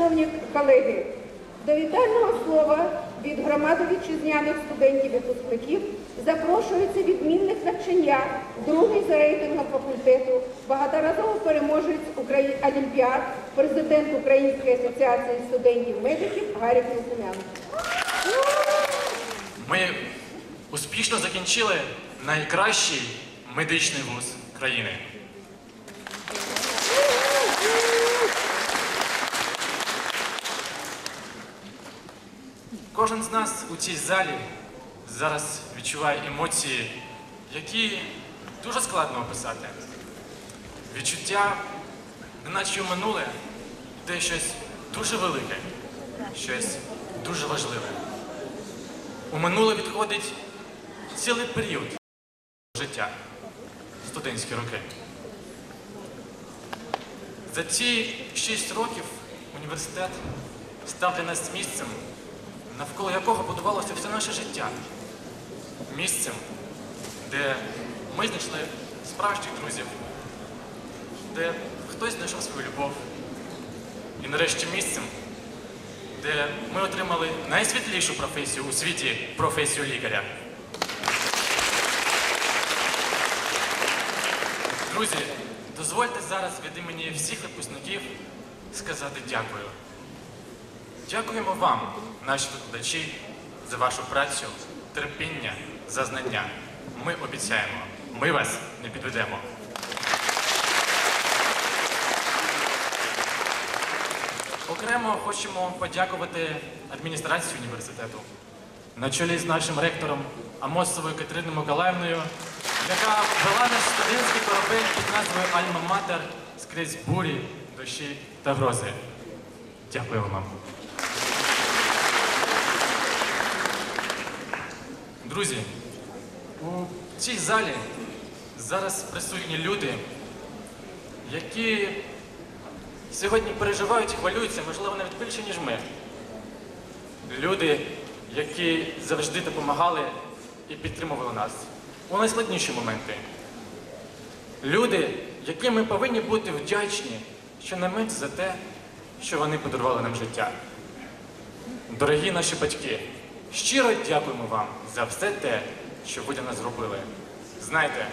шановні колеги, до вітального слова від громади вітчизняних студентів-випускників запрошується відмінник навчання, другий за рейтингом факультету, багаторазовий переможець Украї... Олімпіад, президент Української асоціації студентів-медиків Гарік Несумян. Ми успішно закінчили найкращий медичний вуз країни. Кожен з нас у цій залі зараз відчуває емоції, які дуже складно описати. Відчуття, неначе минуле, йде щось дуже велике, щось дуже важливе. У минуле відходить цілий період життя, студентські роки. За ці шість років університет став для нас місцем, навколо якого будувалося все наше життя. Місцем, де ми знайшли справжніх друзів, де хтось знайшов свою любов. І нарешті місцем, де ми отримали найсвітлішу професію у світі професію лікаря. Друзі, дозвольте зараз від імені всіх випускників сказати дякую. Дякуємо вам, наші викладачі, за вашу працю, терпіння, за знання. Ми обіцяємо, ми вас не підведемо. Окремо хочемо подякувати адміністрації університету на чолі з нашим ректором Амосовою Катериною Миколаївною, яка вела наш студентський корабель під назвою Альма-Матер скрізь бурі, дощі та грози. Дякую вам. Друзі, у цій залі зараз присутні люди, які сьогодні переживають і хвилюються, можливо, навіть більше, ніж ми. Люди, які завжди допомагали і підтримували нас у найскладніші моменти. Люди, яким ми повинні бути вдячні щонайменше за те, що вони подарували нам життя. Дорогі наші батьки, щиро дякуємо вам за все те, що ви для нас зробили. Знаєте,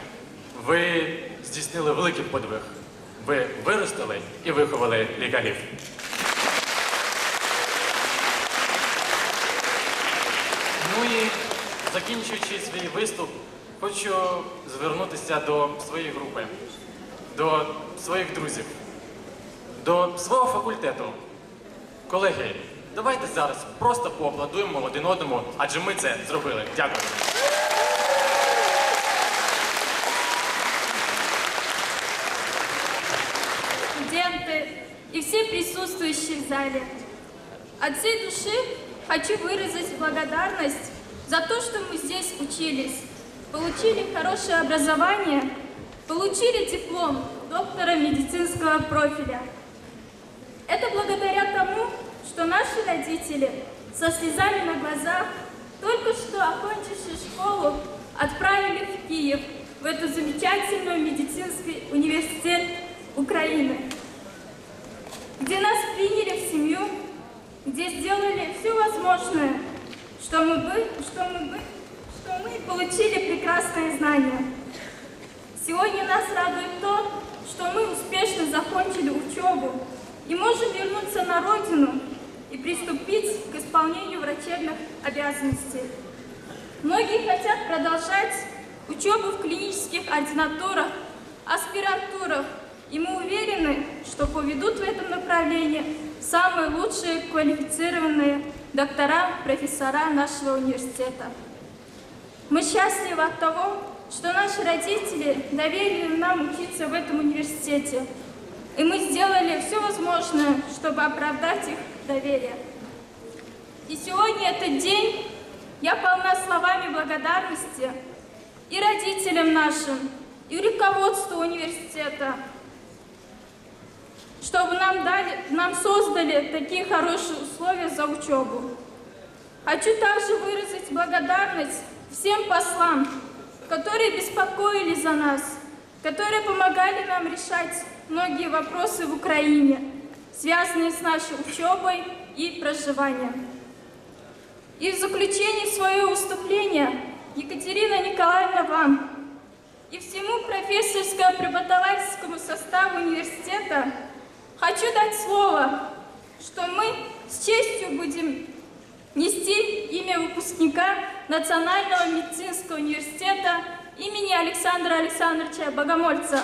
ви здійснили великий подвиг. Ви виростили і виховали лікарів. Ну і закінчуючи свій виступ, хочу звернутися до своєї групи, до своїх друзів, до свого факультету. Колеги, давайте зараз просто поаплодуємо один одному, адже ми це зробили. Дякую. студенты и все присутствующие в зале. От всей души хочу выразить благодарность за то, что мы здесь учились, получили хорошее образование, получили диплом доктора медицинского профиля. Это благодаря тому, что наши родители со слезами на глазах, только что окончившие школу, отправили в Киев, в эту замечательную медицинский университет Украины, где нас приняли в семью, где сделали все возможное, что мы, бы, что мы, бы, что мы получили прекрасные знания. Сегодня нас радует то, что мы успешно закончили учебу и можем вернуться на родину и приступить к исполнению врачебных обязанностей. Многие хотят продолжать учебу в клинических ординатурах, аспирантурах, и мы уверены, что поведут в этом направлении самые лучшие квалифицированные доктора, профессора нашего университета. Мы счастливы от того, что наши родители доверили нам учиться в этом университете, и мы сделали все возможное, чтобы оправдать их доверие. И сегодня этот день я полна словами благодарности и родителям нашим, и руководству университета, чтобы нам, дали, нам создали такие хорошие условия за учебу. Хочу также выразить благодарность всем послам, которые беспокоились за нас, которые помогали нам решать многие вопросы в Украине. Связанные с нашей учебой и проживанием. И в заключение своего выступления, Екатерина Николаевна, вам и всему профессорско-преподавательскому составу университета хочу дать слово, что мы с честью будем нести имя выпускника Национального медицинского университета имени Александра Александровича Богомольца.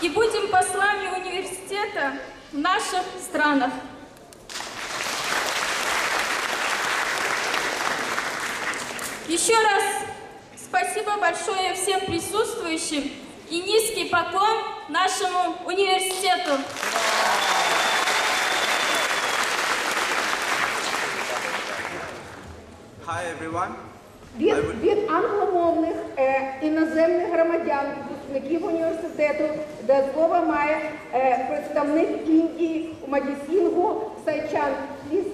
И будем послами университета в наших странах. Еще раз спасибо большое всем присутствующим и низкий поклон нашему университету. Hi everyone. Від, від англомовних е, іноземних громадян, випускників університету, до слова має е, представник Індії у Мадісінгу Сайчан. Пліз.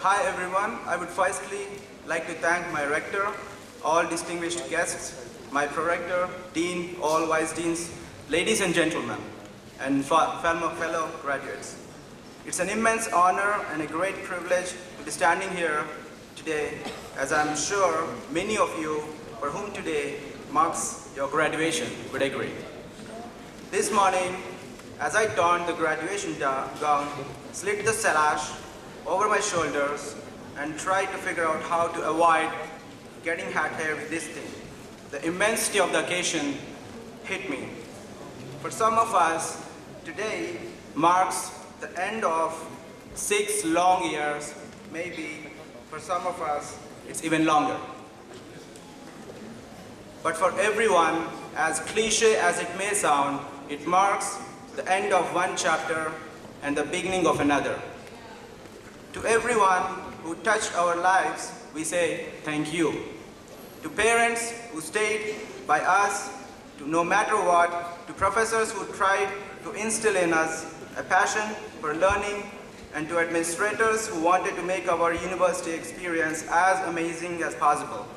Hi everyone. I would firstly like to thank my rector, all distinguished guests, my prorector, dean, all vice deans, ladies and gentlemen, and fa- fellow fellow graduates. It's an immense honor and a great privilege to be standing here today, as I'm sure many of you for whom today marks your graduation would agree. This morning, as I donned the graduation gown, slit the sash over my shoulders, and tried to figure out how to avoid getting hat hair with this thing, the immensity of the occasion hit me. For some of us, today marks the end of six long years, maybe for some of us, it's even longer. But for everyone, as cliche as it may sound, it marks the end of one chapter and the beginning of another. To everyone who touched our lives, we say thank you. To parents who stayed by us to no matter what, to professors who tried to instill in us a passion for learning, and to administrators who wanted to make our university experience as amazing as possible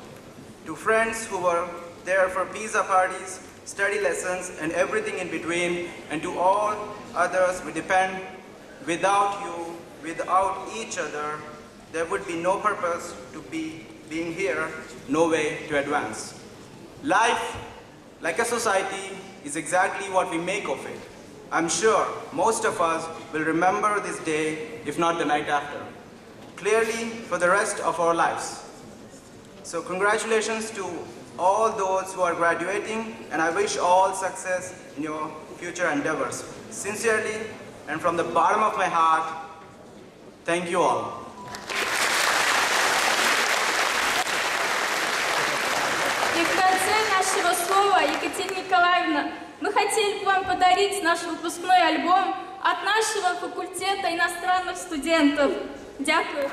to friends who were there for pizza parties, study lessons, and everything in between, and to all others we depend. Without you, without each other, there would be no purpose to be being here, no way to advance. Life, like a society, is exactly what we make of it. I'm sure most of us will remember this day, if not the night after, clearly for the rest of our lives. So congratulations to all those who are graduating and I wish all success in your future endeavors. Sincerely and from the bottom of my heart, thank you all. И в конце нашего слова, Екатерина Николаевна, мы хотели бы вам подарить наш выпускной альбом от нашего факультета иностранных студентов. Дякую.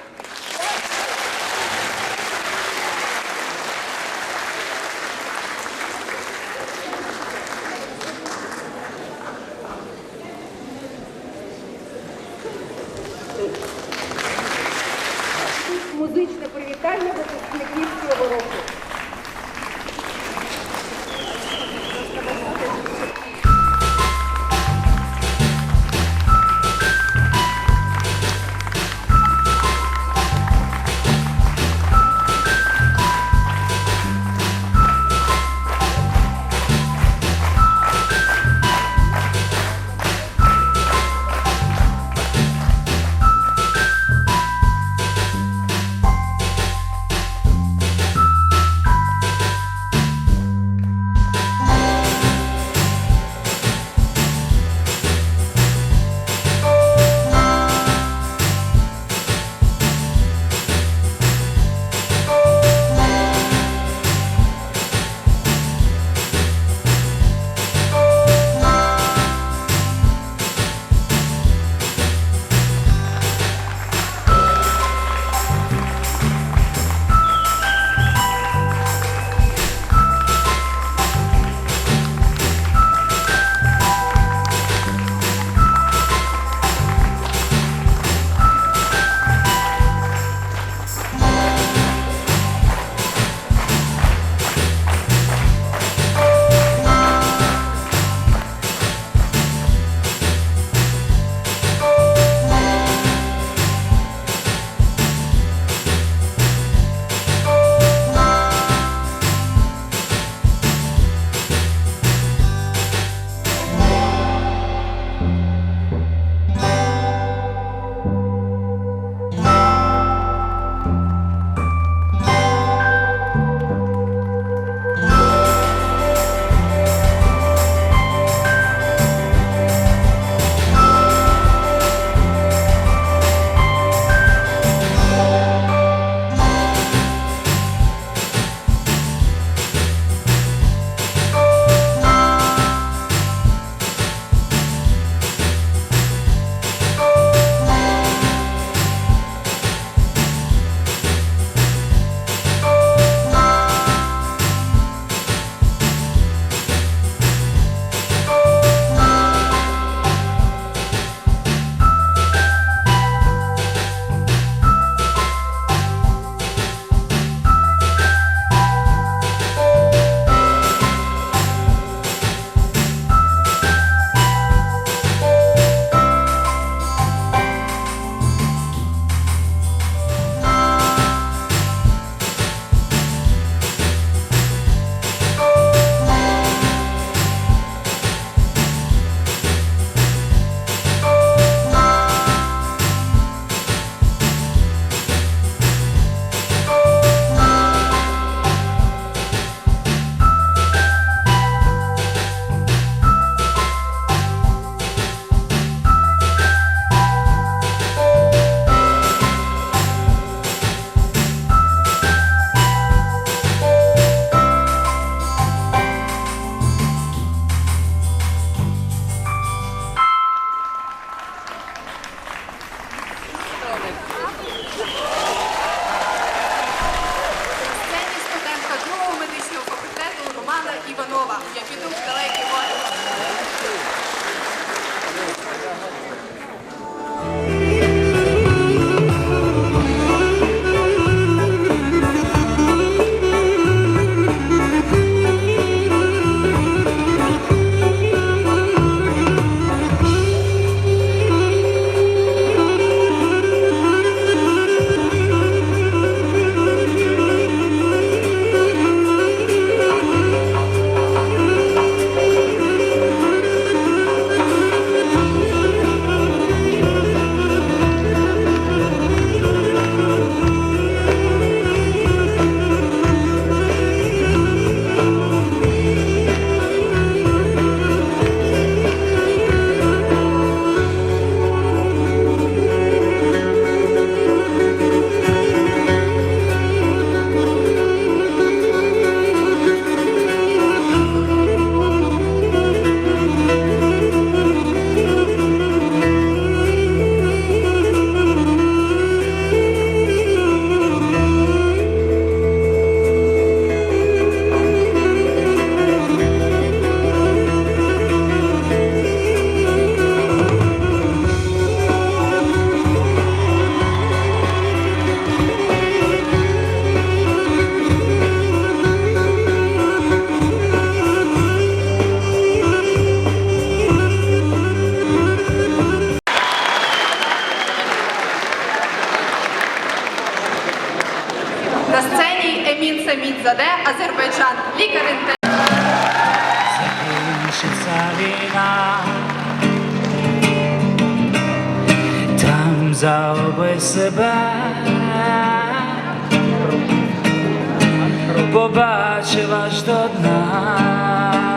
Побачив аж до дна.